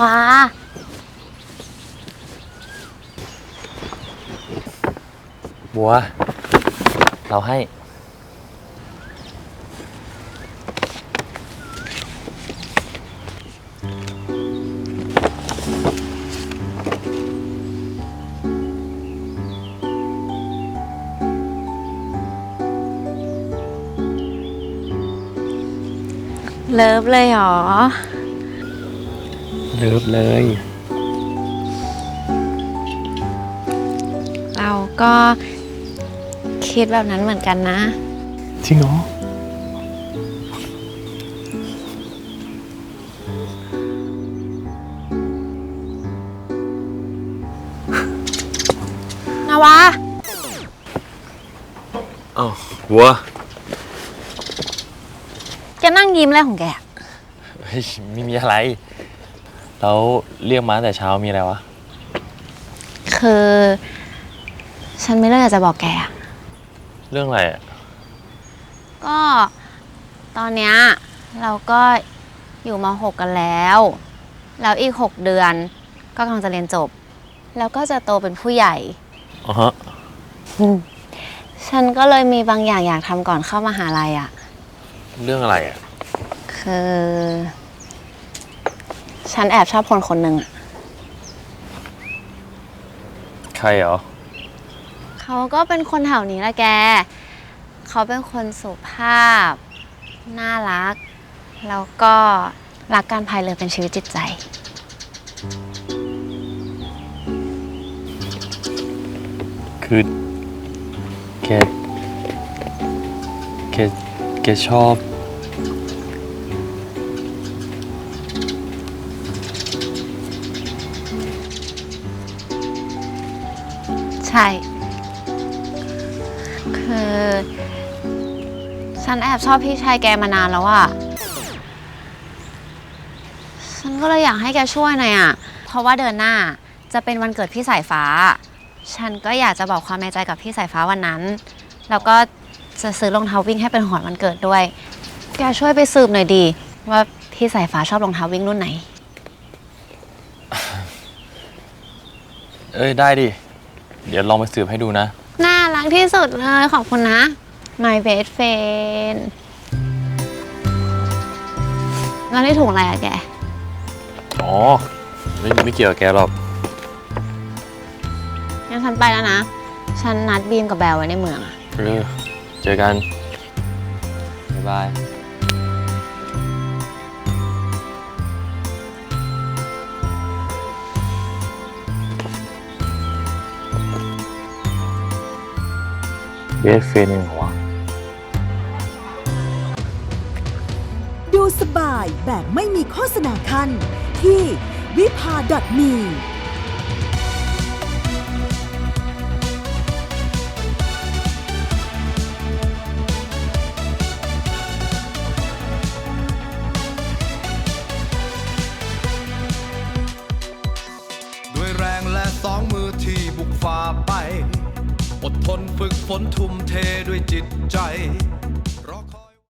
วาบัว เราให้ เลิฟเลยเหรอ เลิฟเลย เราก็คิดแบบนั้นเหมือนกันนะ จริงเหรอ นาวา อ้าวบัวแกนั่งยิ้มอะไรของแก เฮ้ยไม่มีอะไร แล้วเรียกมาตั้งแต่เช้ามีอะไรวะ คือ ฉันไม่เรื่องอยากจะบอกแกอะเรื่องอะไรอะก็ตอนเนี้ยเราก็อยู่มาหกกันแล้ว แล้วอีกหกเดือนก็กำลังจะเรียนจบ แล้วก็จะโตเป็นผู้ใหญ่ อ๋อฮะฉันก็เลยมีบางอย่างอยากทำก่อนเข้ามาหาลัยอะเรื่องอะไรอะคือ ฉันแอบชอบคนคนหนึ่งอะใครเหรอ เขาก็เป็นคนแถวนี้แหละแก เขาเป็นคนสุภาพ น่ารัก แล้วก็รักการพายเรือเป็นชีวิตจิตใจ คือแกแกแกชอบ ช่ คือ ฉันแอบชอบพี่ชายแกมานานแล้วอะฉันก็เลยอยากให้แกช่วยหน่อยอะเพราะว่าเดือนหน้าจะเป็นวันเกิดพี่สายฟ้า ฉันก็อยากจะบอกความในใจกับพี่สายฟ้าวันนั้น แล้วก็จะซื้อรองเท้าวิ่งให้เป็นของขวัญวันเกิดด้วย แกช่วยไปสืบหน่อยดี ว่าพี่สายฟ้าชอบรองเท้าวิ่งรุ่นไหน เอ้ย ได้ดิ เดี๋ยวลองไปสืบให้ดูนะ น่ารักที่สุดเลยขอบคุณนะ My best friend แล้วนี่ถุงอะไรอะแก อ๋อ ไม่ไม่เกี่ยวกับแกหรอก งั้นฉันไปแล้วนะ ฉันนัดบีมกับแบลไว้ในเมืองอะ เออเจอกัน บ๊ายบาย เบสเฟนหัว ดูสบายแบบไม่มีโฆษณาคันที่วิภา .me อดทนฝึกฝนทุ่มเทด้วยจิตใจ